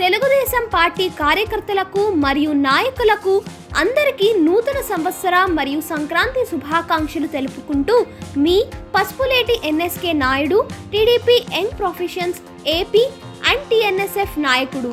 Telugu Desam party కార్యకర్తలకు మరియు నాయకులకు అందరికీ నూతన సంవత్సర మరియు సంక్రాంతి శుభాకాంక్షలు తెలుపుకుంటూ మీ Pasupuleti NSK Naidu TDP young professions AP and TNSF నాయకుడు.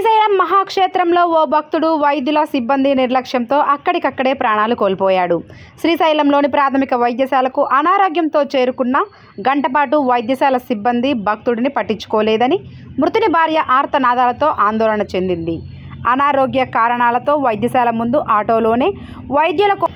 శ్రీశైలం మహాక్షేత్రంలో ఓ భక్తుడు వైద్యుల సిబ్బంది నిర్లక్ష్యంతో అక్కడికక్కడే ప్రాణాలు కోల్పోయాడు. శ్రీశైలంలోని ప్రాథమిక వైద్యశాలకు అనారోగ్యంతో చేరుకున్న గంటపాటు వైద్యశాల సిబ్బంది భక్తుడిని పట్టించుకోలేదని మృతుని భార్య ఆర్తనాదాలతో ఆందోళన చెందింది. అనారోగ్య కారణాలతో వైద్యశాల ముందు ఆటోలోనే వైద్యులకు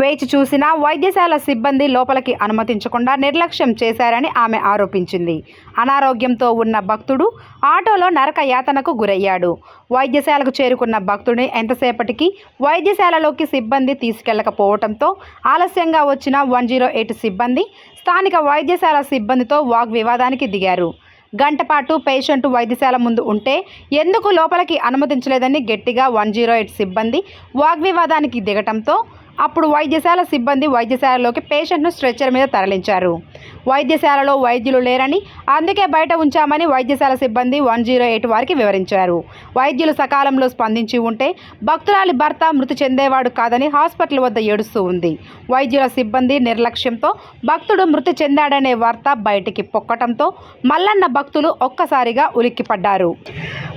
వేచి చూసినా వైద్యశాల సిబ్బంది లోపలికి అనుమతించకుండా నిర్లక్ష్యం చేశారని ఆమె ఆరోపించింది. అనారోగ్యంతో ఉన్న భక్తుడు ఆటోలో నరక యాతనకు గురయ్యాడు. వైద్యశాలకు చేరుకున్న భక్తుడిని ఎంతసేపటికి వైద్యశాలలోకి సిబ్బంది తీసుకెళ్ళకపోవడంతో ఆలస్యంగా వచ్చిన వన్ జీరో ఎయిట్ సిబ్బంది స్థానిక వైద్యశాల సిబ్బందితో వాగ్వివాదానికి దిగారు. గంటపాటు పేషెంట్ వైద్యశాల ముందు ఉంటే ఎందుకు లోపలికి అనుమతించలేదని గట్టిగా వన్ జీరో ఎయిట్ సిబ్బంది వాగ్వివాదానికి దిగటంతో అప్పుడు వైద్యశాల సిబ్బంది వైద్యశాలలోకి పేషెంట్ను స్ట్రెచ్చర్ మీద తరలించారు. వైద్యశాలలో వైద్యులు లేరని అందుకే బయట ఉంచామని వైద్యశాల సిబ్బంది వన్ జీరో ఎయిట్ వారికి వివరించారు. వైద్యులు సకాలంలో స్పందించి ఉంటే భక్తురాలి భర్త మృతి చెందేవాడు కాదని హాస్పిటల్ వద్ద ఏడుస్తూ ఉంది. వైద్యుల సిబ్బంది నిర్లక్ష్యంతో భక్తుడు మృతి చెందాడనే వార్త బయటికి పొక్కటంతో మల్లన్న భక్తులు ఒక్కసారిగా ఉలిక్కిపడ్డారు.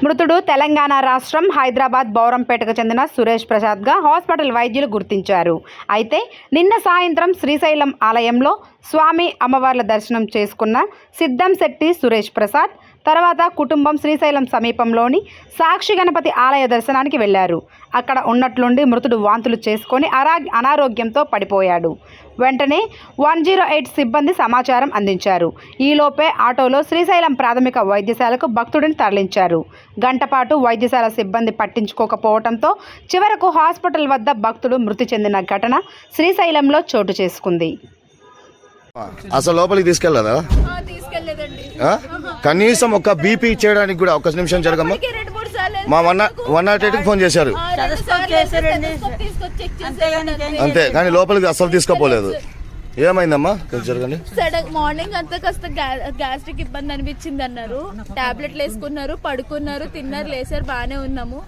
మృతుడు తెలంగాణ రాష్ట్రం హైదరాబాద్ బౌరంపేటకు చెందిన సురేష్ ప్రసాద్గా హాస్పిటల్ వైద్యులు గుర్తించారు. అయితే నిన్న సాయంత్రం శ్రీశైలం ఆలయంలో స్వామి అమ్మవార్ల దర్శనం చేసుకున్న సిద్ధం శెట్టి సురేష్ ప్రసాద్ తర్వాత కుటుంబం శ్రీశైలం సమీపంలోని సాక్షి గణపతి ఆలయ దర్శనానికి వెళ్ళారు అక్కడ ఉన్నట్లుండి మృతుడు వాంతులు చేసుకొని అరా అనారోగ్యంతో పడిపోయాడు. వెంటనే వన్ జీరో ఎయిట్ సిబ్బంది సమాచారం అందించారు. ఈలోపే ఆటోలో శ్రీశైలం ప్రాథమిక వైద్యశాలకు భక్తుడిని తరలించారు. గంటపాటు వైద్యశాల సిబ్బంది పట్టించుకోకపోవడంతో చివరకు హాస్పిటల్ వద్ద భక్తుడు మృతి చెందిన ఘటన శ్రీశైలంలో చోటు చేసుకుంది. అసలు లోపలికి తీసుకెళ్ళదా? కనీసం ఒక బీపీ చేయడానికి కూడా ఒక నిమిషం జరగమ్మా. సార్లు మా వన్ వన్ నాట్ ఎయిట్కి ఫోన్ చేశారు. అంతే కానీ లోపలికి అసలు తీసుకుపోలేదు. ఏమైందమ్మా? జరగండి. సడన్ మార్నింగ్ అంతా కాస్త గ్యాస్ట్రిక్ ఇబ్బంది అనిపించింది అన్నారు. టాబ్లెట్లు వేసుకున్నారు పడుకున్నారు తిన్నారు లేసారు బాగానే ఉన్నాము.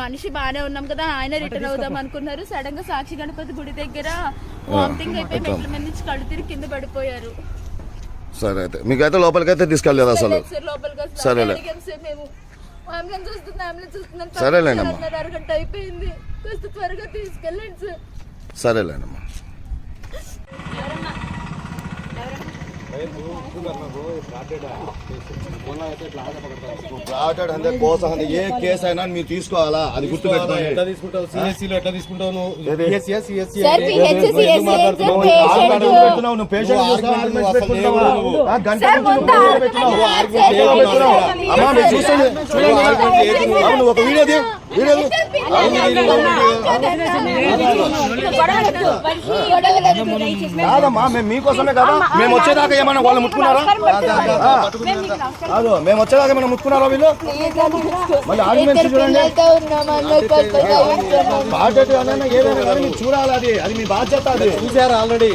మనిషి బాగానే ఉన్నాం కదా ఆయన రిటర్న్ అవుదాం అనుకున్నారు. సడన్గా సాక్షి గణపతి గుడి దగ్గర వామిటింగ్ అయిపోయి మెట్ల మీద నుంచి కళ్ళు తిరిగి కింద పడిపోయారు. సరే అయితే. మీకైతే లోపలికి అయితే తీసుకెళ్ళలేదు అసలు. సరేలే. అంబులెన్స్ వస్తుంది అంబులెన్స్ వస్తుంది సరేలేనమ్మా. అరగంట అయిపోయింది. కాస్త త్వరగా తీసుకెళ్ళండి సార్. సరేలేనమ్మా. అంటే కోసం ఏ కేసు అయినా మీరు తీసుకోవాలా? అది గుర్తు ఎట్లా తీసుకుంటావు? సిఎస్సీలో ఎట్లా తీసుకుంటావు నువ్వు? పేషెంట్ నువ్వు ఒక వీడియో. కాదమ్మా మేము మీకోసమే కదా. మేము వచ్చేదాకా ఏమన్నా వాళ్ళు ముట్టుకున్నారా. కాదు మేము వచ్చేదాకా ఏమన్నా ముట్టుకున్నారా వీళ్ళు? మళ్ళీ ఆర్గ్యుమెంట్స్ చూడండి. బాధ్యత ఏదైనా ఏదైనా కానీ మీరు చూడాలి అది. అది మీ బాధ్యత అది. చూసారు ఆల్రెడీ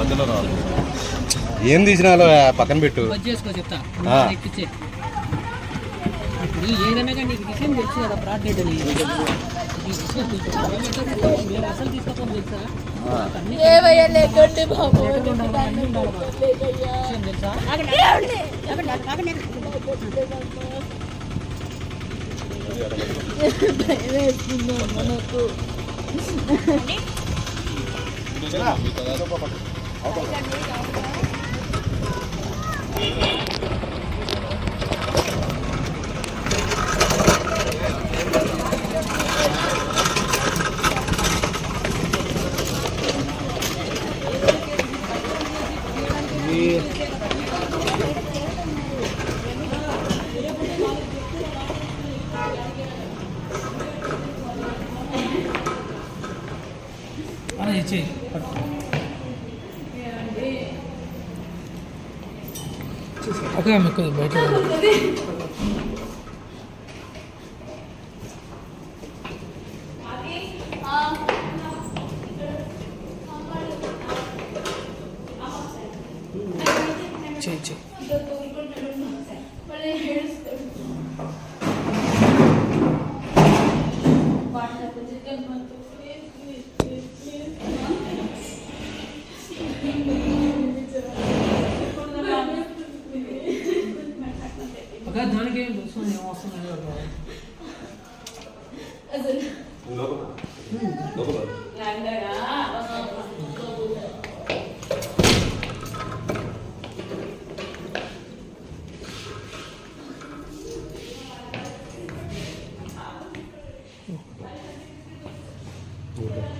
ఆహా. ఏం తీసినా పక్కన పెట్టు. చేసుకో చెప్తా. ఏదైనా కానీ నీకు విషయం తెలుసు కదా ఫ్రాడ్ డేట్ అని నీకు విషయం తెలుసు. మీరు అసలు తీసుకోకపోతే తెలుసా? లేకండి బాబు విషయం తెలుసా భయం వేస్తుంది అమ్మ నాకు అలా ఇచ్చేయి అక్కడ మీకు బయట చేయి చేయి అక్కడ దానికి ఏం తెలుసు ఏం వస్తుంది పెయింట్ కూడా గట్టిగా రాండి అక్క.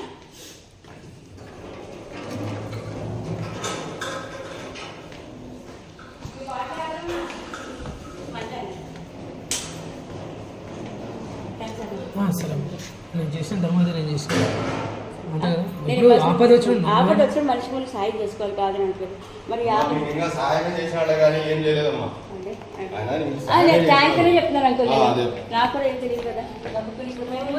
అమ్మ. నేను చేసిన ధర్మది నేను చేసిన. అంతే కదా ఇప్పుడు ఆపద వచ్చిన ఆపద వచ్చిన మనిషి వాళ్ళు సాయం చేసుకోవాలి కాదని అంటారు మరి ఆపద ఇంకా సహాయం చేసినాడు కానీ ఏం చేయలేదమ్మా. అంటే ఆయన నీకు ఆ, సహాయం నేను చేసినాడు. థ్యాంక్స్ అని చెప్తున్నాను అంకుల్. ఆ, అదే. నాకు కూడా ఏం తెలియదు కదా. గబుక్కుని ఇప్పుడు మేము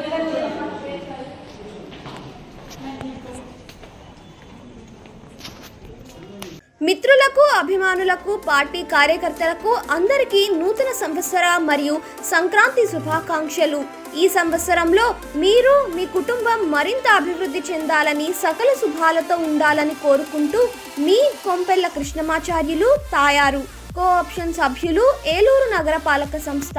మిత్రులకు అభిమానులకు పార్టీ కార్యకర్తలకు అందరికీ నూతన సంవత్సర మరియు సంక్రాంతి శుభాకాంక్షలు. ఈ సంవత్సరంలో మీరు మీ కుటుంబం మరింత అభివృద్ధి చెందాలని సకల శుభాలతో ఉండాలని కోరుకుంటూ మీ కొంపెల్ల కృష్ణమాచార్యులు తాయారు. కో ఆప్షన్ సభ్యులు ఏలూరు నగరపాలక సంస్థ.